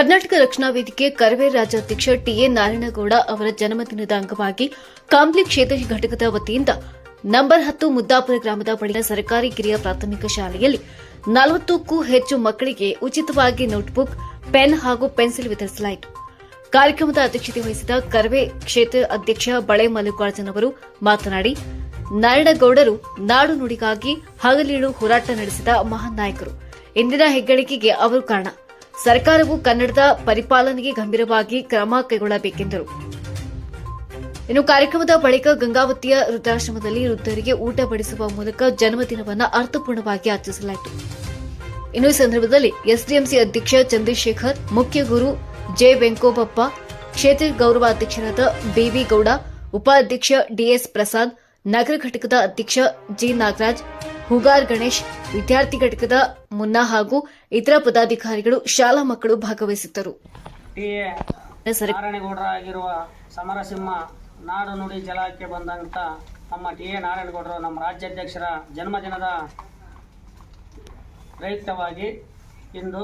ಕರ್ನಾಟಕ ರಕ್ಷಣಾ ವೇದಿಕೆ ಕರವೇ ರಾಜ್ಯಾಧ್ಯಕ್ಷ ಟಿಎ ನಾರಾಯಣಗೌಡ ಅವರ ಜನ್ಮದಿನದ ಅಂಗವಾಗಿ ಕಾಂಬ್ಲಿ ಕ್ಷೇತ್ರ ಘಟಕದ ವತಿಯಿಂದ ನಂಬರ್ ಹತ್ತು ಮುದ್ದಾಪುರ ಗ್ರಾಮದ ಬಳಿಯ ಸರ್ಕಾರಿ ಕಿರಿಯ ಪ್ರಾಥಮಿಕ ಶಾಲೆಯಲ್ಲಿ ನಲವತ್ತಕ್ಕೂ ಹೆಚ್ಚು ಮಕ್ಕಳಿಗೆ ಉಚಿತವಾಗಿ ನೋಟ್ಬುಕ್, ಪೆನ್ ಹಾಗೂ ಪೆನ್ಸಿಲ್ ವಿತರಿಸಲಾಯಿತು. ಕಾರ್ಯಕ್ರಮದ ಅಧ್ಯಕ್ಷತೆ ವಹಿಸಿದ ಕರವೇ ಕ್ಷೇತ್ರ ಅಧ್ಯಕ್ಷ ಬಳೆ ಮಲ್ಲಿಕಾರ್ಜುನ್ ಅವರು ಮಾತನಾಡಿ, ನಾರಾಯಣಗೌಡರು ನಾಡು ನುಡಿಗಾಗಿ ಹಗಲೀಳು ಹೋರಾಟ ನಡೆಸಿದ ಮಹಾನ್ ನಾಯಕರು. ಇಂದಿನ ಹೆಗ್ಗಳಿಕೆಗೆ ಅವರು ಕಾರಣ. ಸರ್ಕಾರವು ಕನ್ನಡದ ಪರಿಪಾಲನೆಗೆ ಗಂಭೀರವಾಗಿ ಕ್ರಮ ಕೈಗೊಳ್ಳಬೇಕೆಂದರು. ಇನ್ನು ಕಾರ್ಯಕ್ರಮದ ಬಳಿಕ ಗಂಗಾವತಿಯ ವೃದ್ಧಾಶ್ರಮದಲ್ಲಿ ವೃದ್ಧರಿಗೆ ಊಟ ಬಡಿಸುವ ಮೂಲಕ ಜನ್ಮದಿನವನ್ನು ಅರ್ಥಪೂರ್ಣವಾಗಿ ಆಚರಿಸಲಾಯಿತು. ಇನ್ನು ಈ ಸಂದರ್ಭದಲ್ಲಿ ಎಸ್ಡಿಎಂಸಿ ಅಧ್ಯಕ್ಷ ಚಂದ್ರಶೇಖರ್, ಮುಖ್ಯ ಗುರು ಜೆ ವೆಂಕೋಬಪ್ಪ, ಕ್ಷೇತ್ರ ಗೌರವ ಅಧ್ಯಕ್ಷರಾದ ಬಿವಿ ಗೌಡ, ಉಪಾಧ್ಯಕ್ಷ ಡಿಎಸ್ ಪ್ರಸಾದ್, ನಗರ ಘಟಕದ ಅಧ್ಯಕ್ಷ ಜಿ ನಾಗರಾಜ್ ಹುಗಾರ್ ಗಣೇಶ್ ವಿದ್ಯಾರ್ಥಿ ಘಟಕದ ಮುನ್ನಾ ಹಾಗೂ ಇತರ ಪದಾಧಿಕಾರಿಗಳು ಶಾಲಾ ಮಕ್ಕಳು ಭಾಗವಹಿಸಿದ್ದರು ಆಗಿರುವ ಸಮರಸಿಂಹ ನಾಡು ನುಡಿ ಜಲಕ್ಕೆ ಬಂದಂತ ನಮ್ಮ ಟಿ ಎ ನಾರಾಯಣಗೌಡರು ನಮ್ಮ ರಾಜ್ಯಾಧ್ಯಕ್ಷರ ಜನ್ಮದಿನದ ಪ್ರಯುಕ್ತವಾಗಿ ಇಂದು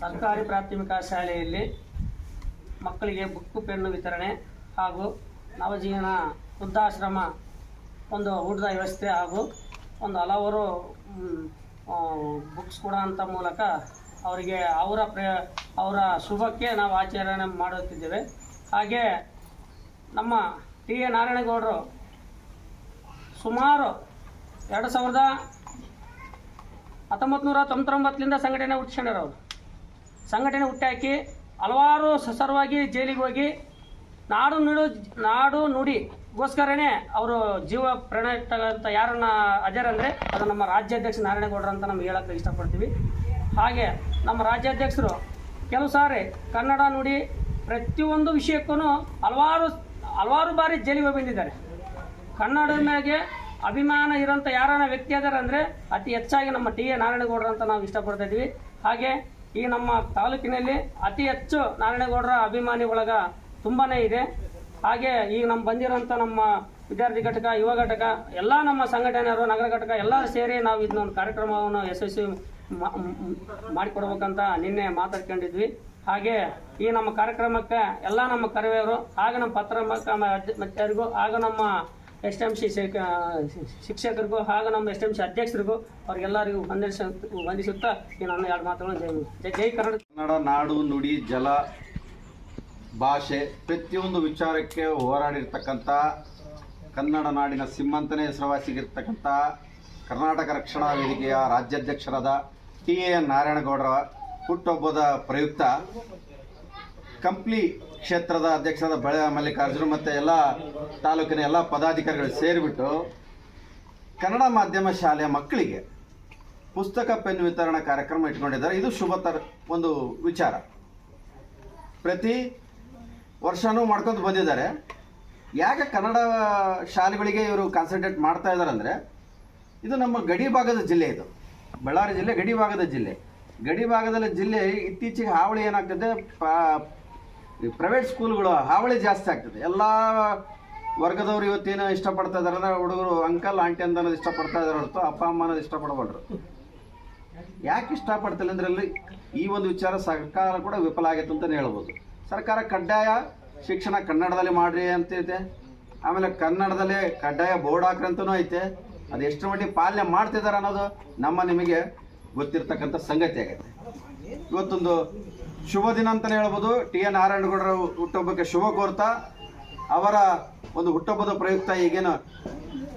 ಸರ್ಕಾರಿ ಪ್ರಾಥಮಿಕ ಶಾಲೆಯಲ್ಲಿ ಮಕ್ಕಳಿಗೆ ಬುಕ್ಕು ಪೆನ್ನು ವಿತರಣೆ ಹಾಗೂ ನವಜೀವನ ವೃದ್ಧಾಶ್ರಮ ಒಂದು ಊಟದ ವ್ಯವಸ್ಥೆ ಹಾಗೂ ಒಂದು ಹಲವಾರು ಬುಕ್ಸ್ ಕೊಡೋಂಥ ಮೂಲಕ ಅವರಿಗೆ ಅವರ ಪ್ರೇ ಅವರ ಶುಭಕ್ಕೆ ನಾವು ಆಚರಣೆ ಮಾಡುತ್ತಿದ್ದೇವೆ. ಹಾಗೆ ನಮ್ಮ ಟಿ ಎ ನಾರಾಯಣಗೌಡರು ಸುಮಾರು ಎರಡು ಸಾವಿರದ ಹತ್ತೊಂಬತ್ತು ನೂರ ತೊಂಬತ್ತೊಂಬತ್ತರಿಂದ ಸಂಘಟನೆ ಹುಟ್ಟಿಸ್ಕೊಂಡಿರೋರು ಸಂಘಟನೆ ಹುಟ್ಟಾಕಿ ಹಲವಾರು ಸಸರವಾಗಿ ಜೈಲಿಗೆ ಹೋಗಿ ನಾಡು ನುಡು, ನಾಡು ನುಡಿಗೋಸ್ಕರನೇ ಅವರು ಜೀವ ಪ್ರಣ ಅಂತ ಯಾರನ್ನ ಅಜರಂದ್ರೆ ಅದು ನಮ್ಮ ರಾಜ್ಯಾಧ್ಯಕ್ಷ ನಾರಾಯಣಗೌಡರು ಅಂತ ನಮ್ಗೆ ಹೇಳಕ್ಕೆ ಇಷ್ಟಪಡ್ತೀವಿ. ಹಾಗೆ ನಮ್ಮ ರಾಜ್ಯಾಧ್ಯಕ್ಷರು ಕೆಲವು ಸಾರಿ ಕನ್ನಡ ನುಡಿ ಪ್ರತಿಯೊಂದು ವಿಷಯಕ್ಕೂ ಹಲವಾರು ಹಲವಾರು ಬಾರಿ ಜೈಲಿಗೆ ಬಂದಿದ್ದಾರೆ. ಕನ್ನಡದ ಮೇಲೆ ಅಭಿಮಾನ ಇರೋಂಥ ಯಾರನ್ನ ವ್ಯಕ್ತಿ ಅದಾರ ಅಂದರೆ ಅತಿ ಹೆಚ್ಚಾಗಿ ನಮ್ಮ ಟಿ ಎ ನಾರಾಯಣಗೌಡರು ಅಂತ ನಾವು ಇಷ್ಟಪಡ್ತಾ ಇದ್ದೀವಿ. ಹಾಗೆ ಈ ನಮ್ಮ ತಾಲೂಕಿನಲ್ಲಿ ಅತಿ ಹೆಚ್ಚು ನಾರಾಯಣಗೌಡರ ಅಭಿಮಾನಿ ಒಳಗ ತುಂಬಾ ಇದೆ. ಹಾಗೆ ಈಗ ನಮ್ಮ ಬಂದಿರೋಂಥ ನಮ್ಮ ವಿದ್ಯಾರ್ಥಿ ಘಟಕ, ಯುವ ಘಟಕ, ಎಲ್ಲ ನಮ್ಮ ಸಂಘಟನೆಯವರು, ನಗರ ಘಟಕ ಎಲ್ಲ ಸೇರಿ ನಾವು ಇದನ್ನೊಂದು ಕಾರ್ಯಕ್ರಮವನ್ನು ಯಶಸ್ವಿ ಮಾಡಿಕೊಡ್ಬೇಕಂತ ನಿನ್ನೆ ಮಾತಾಡ್ಕೊಂಡಿದ್ವಿ. ಹಾಗೆ ಈ ನಮ್ಮ ಕಾರ್ಯಕ್ರಮಕ್ಕೆ ಎಲ್ಲ ನಮ್ಮ ಕರವೆಯವರು ಹಾಗೆ ನಮ್ಮ ಪತ್ರ ಮಧ್ಯರಿಗೂ ಆಗ ನಮ್ಮ ಎಸ್ ಎಂ ಸಿ ಶಿಕ್ಷಕರಿಗೂ ಹಾಗೂ ನಮ್ಮ ಎಸ್ ಎಂ ಸಿ ಅಧ್ಯಕ್ಷರಿಗೂ ಅವ್ರಿಗೆಲ್ಲರಿಗೂ ವಂದಿಸ ವಂದಿಸುತ್ತಾ ಈ ನನ್ನ ಎರಡು ಮಾತುಗಳನ್ನು ಜೈ ಜೈ ಕನ್ನಡ. ಕನ್ನಡ ನಾಡು ನುಡಿ ಜಲ ಭಾಷೆ ಪ್ರತಿಯೊಂದು ವಿಚಾರಕ್ಕೆ ಹೋರಾಡಿರ್ತಕ್ಕಂಥ ಕನ್ನಡ ನಾಡಿನ ಸಿಂಹಂತನೇ ಹೆಸರುವಾಸಿಗಿರ್ತಕ್ಕಂಥ ಕರ್ನಾಟಕ ರಕ್ಷಣಾ ವೇದಿಕೆಯ ರಾಜ್ಯಾಧ್ಯಕ್ಷರಾದ ಟಿ ಎ ನಾರಾಯಣಗೌಡರ ಹುಟ್ಟುಹಬ್ಬದ ಪ್ರಯುಕ್ತ ಕಂಪ್ಲಿ ಕ್ಷೇತ್ರದ ಅಧ್ಯಕ್ಷರಾದ ಬಳೆ ಮಲ್ಲಿಕಾರ್ಜುನ ಮತ್ತು ಎಲ್ಲ ತಾಲೂಕಿನ ಎಲ್ಲ ಪದಾಧಿಕಾರಿಗಳು ಸೇರಿಬಿಟ್ಟು ಕನ್ನಡ ಮಾಧ್ಯಮ ಶಾಲೆಯ ಮಕ್ಕಳಿಗೆ ಪುಸ್ತಕ, ಪೆನ್ ವಿತರಣಾ ಕಾರ್ಯಕ್ರಮ ಇಟ್ಕೊಂಡಿದ್ದಾರೆ. ಇದು ಶುಭ ತರ ಒಂದು ವಿಚಾರ. ಪ್ರತಿ ವರ್ಷನೂ ಮಾಡ್ಕೊಂಡು ಬಂದಿದ್ದಾರೆ. ಯಾಕೆ ಕನ್ನಡ ಶಾಲೆಗಳಿಗೆ ಇವರು ಕಾನ್ಸಂಟ್ರೇಟ್ ಮಾಡ್ತಾ ಇದ್ದಾರೆ ಅಂದರೆ ಇದು ನಮ್ಮ ಗಡಿ ಭಾಗದ ಜಿಲ್ಲೆ ಇದು. ಬಳ್ಳಾರಿ ಜಿಲ್ಲೆ ಗಡಿ ಭಾಗದ ಜಿಲ್ಲೆ. ಗಡಿ ಭಾಗದಲ್ಲಿ ಜಿಲ್ಲೆ ಇತ್ತೀಚೆಗೆ ಹಾವಳಿ ಏನಾಗ್ತದೆ ಪ್ರೈವೇಟ್ ಸ್ಕೂಲ್ಗಳು ಹಾವಳಿ ಜಾಸ್ತಿ ಆಗ್ತದೆ. ಎಲ್ಲ ವರ್ಗದವ್ರು ಇವತ್ತೇನು ಇಷ್ಟಪಡ್ತಾ ಇದ್ದಾರೆ ಅಂದ್ರೆ ಹುಡುಗರು ಅಂಕಲ್ ಆಂಟಿ ಅಂತ ಅನ್ನೋದು ಇಷ್ಟಪಡ್ತಾ ಇದ್ದಾರೆ ಹೊರತು ಅಪ್ಪ, ಅಮ್ಮ ಅನ್ನೋದು ಇಷ್ಟಪಡಬಲ್ರು ಯಾಕೆ ಇಷ್ಟಪಡ್ತಿಲ್ಲ ಅಂದ್ರೆ ಈ ಒಂದು ವಿಚಾರ ಸರ್ಕಾರ ಕೂಡ ವಿಫಲ ಆಗೈತೆ ಅಂತಲೇ ಹೇಳ್ಬೋದು. ಸರ್ಕಾರ ಕಡ್ಡಾಯ ಶಿಕ್ಷಣ ಕನ್ನಡದಲ್ಲಿ ಮಾಡ್ರಿ ಅಂತ ಐತೆ ಆಮೇಲೆ ಕನ್ನಡದಲ್ಲೇ ಕಡ್ಡಾಯ ಬೋರ್ಡ್ ಹಾಕ್ರಿ ಅಂತನೂ ಐತೆ. ಅದು ಎಷ್ಟು ಮಟ್ಟಿಗೆ ಪಾಲನೆ ಮಾಡ್ತಿದ್ದಾರೆ ಅನ್ನೋದು ನಮ್ಮ ನಿಮಗೆ ಗೊತ್ತಿರ್ತಕ್ಕಂಥ ಸಂಗತಿ ಆಗೈತೆ. ಇವತ್ತೊಂದು ಶುಭ ದಿನ ಅಂತಲೇ ಹೇಳ್ಬೋದು. ಟಿ ಎನ್ ನಾರಾಯಣಗೌಡರ ಹುಟ್ಟುಹಬ್ಬಕ್ಕೆ ಶುಭ ಕೋರ್ತಾ. ಅವರ ಒಂದು ಹುಟ್ಟುಹಬ್ಬದ ಪ್ರಯುಕ್ತ ಈಗೇನು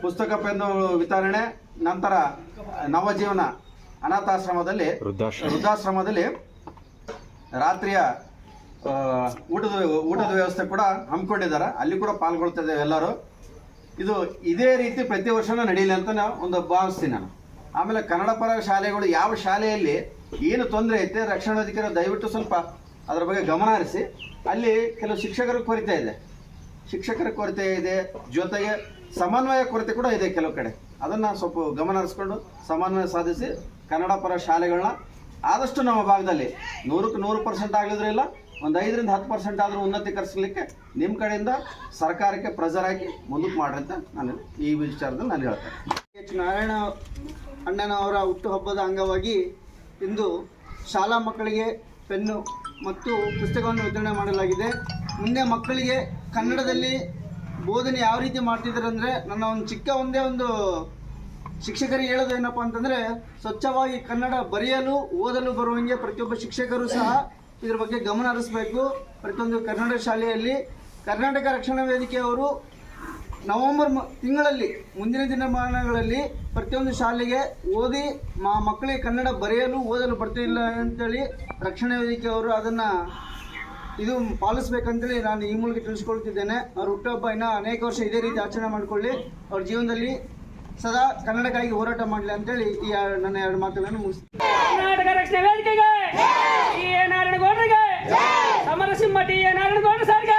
ಪುಸ್ತಕ ಪೆನ್ನು ವಿತರಣೆ ನಂತರ ನವಜೀವನ ಅನಾಥಾಶ್ರಮದಲ್ಲಿ ವೃದ್ಧಾಶ್ರಮದಲ್ಲಿ ರಾತ್ರಿಯ ಊಟದ ಊಟದ ವ್ಯವಸ್ಥೆ ಕೂಡ ಹಮ್ಮಿಕೊಂಡಿದ್ದಾರೆ. ಅಲ್ಲಿ ಕೂಡ ಪಾಲ್ಗೊಳ್ತಾ ಇದ್ದೇವೆ ಎಲ್ಲರೂ. ಇದು ಇದೇ ರೀತಿ ಪ್ರತಿ ವರ್ಷನೂ ನಡೀಲಿ ಅಂತ ನಾವು ಒಂದು ಭಾವಿಸ್ತೀನಿ ನಾನು. ಆಮೇಲೆ ಕನ್ನಡ ಪರ ಶಾಲೆಗಳು ಯಾವ ಶಾಲೆಯಲ್ಲಿ ಏನು ತೊಂದರೆ ಐತೆ ರಕ್ಷಣಾ ಅಧಿಕಾರಿ ದಯವಿಟ್ಟು ಸ್ವಲ್ಪ ಅದರ ಬಗ್ಗೆ ಗಮನ ಹರಿಸಿ. ಅಲ್ಲಿ ಕೆಲವು ಶಿಕ್ಷಕರ ಕೊರತೆ ಇದೆ. ಶಿಕ್ಷಕರ ಕೊರತೆ ಇದೆ. ಜೊತೆಗೆ ಸಮನ್ವಯ ಕೊರತೆ ಕೂಡ ಇದೆ ಕೆಲವು ಕಡೆ. ಅದನ್ನು ಸ್ವಲ್ಪ ಗಮನ ಹರಿಸ್ಕೊಂಡು ಸಮನ್ವಯ ಸಾಧಿಸಿ ಕನ್ನಡ ಪರ ಶಾಲೆಗಳನ್ನ ಆದಷ್ಟು ನಮ್ಮ ಭಾಗದಲ್ಲಿ ನೂರಕ್ಕೆ ನೂರು ಪರ್ಸೆಂಟ್ ಆಗಲಿದ್ರಿಲ್ಲ ಒಂದು ಐದರಿಂದ ಹತ್ತು ಪರ್ಸೆಂಟ್ ಆದರೂ ಉನ್ನತೀಕರಿಸಲಿಕ್ಕೆ ನಿಮ್ಮ ಕಡೆಯಿಂದ ಸರ್ಕಾರಕ್ಕೆ ಪ್ರೆಜರ್ ಹಾಕಿ ಮುಂದಕ್ಕೆ ಮಾಡ್ರಿ ಅಂತ ನಾನು ಈ ವಿಚಾರದಲ್ಲಿ ನಾನು ಹೇಳ್ತೇನೆ. ಎಚ್ ನಾರಾಯಣ ಅಣ್ಣನವರ ಹುಟ್ಟುಹಬ್ಬದ ಅಂಗವಾಗಿ ಇಂದು ಶಾಲಾ ಮಕ್ಕಳಿಗೆ ಪೆನ್ನು ಮತ್ತು ಪುಸ್ತಕವನ್ನು ವಿತರಣೆ ಮಾಡಲಾಗಿದೆ. ಮುಂದೆ ಮಕ್ಕಳಿಗೆ ಕನ್ನಡದಲ್ಲಿ ಬೋಧನೆ ಯಾವ ರೀತಿ ಮಾಡ್ತಿದ್ದಾರೆ ನನ್ನ ಒಂದು ಚಿಕ್ಕ ಒಂದೇ ಒಂದು ಶಿಕ್ಷಕರಿಗೆ ಹೇಳೋದು ಏನಪ್ಪ ಅಂತಂದರೆ ಸ್ವಚ್ಛವಾಗಿ ಕನ್ನಡ ಬರೆಯಲು, ಓದಲು ಬರುವಂಗೆ ಪ್ರತಿಯೊಬ್ಬ ಶಿಕ್ಷಕರು ಸಹ ಇದ್ರ ಬಗ್ಗೆ ಗಮನ ಹರಿಸಬೇಕು. ಪ್ರತಿಯೊಂದು ಕನ್ನಡ ಶಾಲೆಯಲ್ಲಿ ಕರ್ನಾಟಕ ರಕ್ಷಣಾ ವೇದಿಕೆಯವರು ನವೆಂಬರ್ ಮ- ತಿಂಗಳಲ್ಲಿ ಮುಂದಿನ ದಿನಮಾನಗಳಲ್ಲಿ ಪ್ರತಿಯೊಂದು ಶಾಲೆಗೆ ಓದಿ ಮಾ ಮಕ್ಕಳಿಗೆ ಕನ್ನಡ ಬರೆಯಲು ಓದಲು ಬರ್ತಿಲ್ಲ ಅಂತೇಳಿ ರಕ್ಷಣಾ ವೇದಿಕೆಯವರು ಅದನ್ನು ಇದು ಪಾಲಿಸ್ಬೇಕಂತೇಳಿ ನಾನು ಈ ಮೂಲಕ ತಿಳಿಸ್ಕೊಳ್ತಿದ್ದೇನೆ. ಅವ್ರ ಹುಟ್ಟುಹಬ್ಬ ಇನ್ನೂ ಅನೇಕ ವರ್ಷ ಇದೇ ರೀತಿ ಆಚರಣೆ ಮಾಡಿಕೊಳ್ಳಿ. ಅವ್ರ ಜೀವನದಲ್ಲಿ ಸದಾ ಕನ್ನಡಕ್ಕಾಗಿ ಹೋರಾಟ ಮಾಡಲಿ ಅಂತೇಳಿ ಈ ನನ್ನ ಎರಡು ಮಾತುಗಳನ್ನು ಮುಗಿಸ್ತೀನಿ. ಕರ್ನಾಟಕ ರಕ್ಷಣಾ ವೇದಿಕೆಗೆ ಟಿ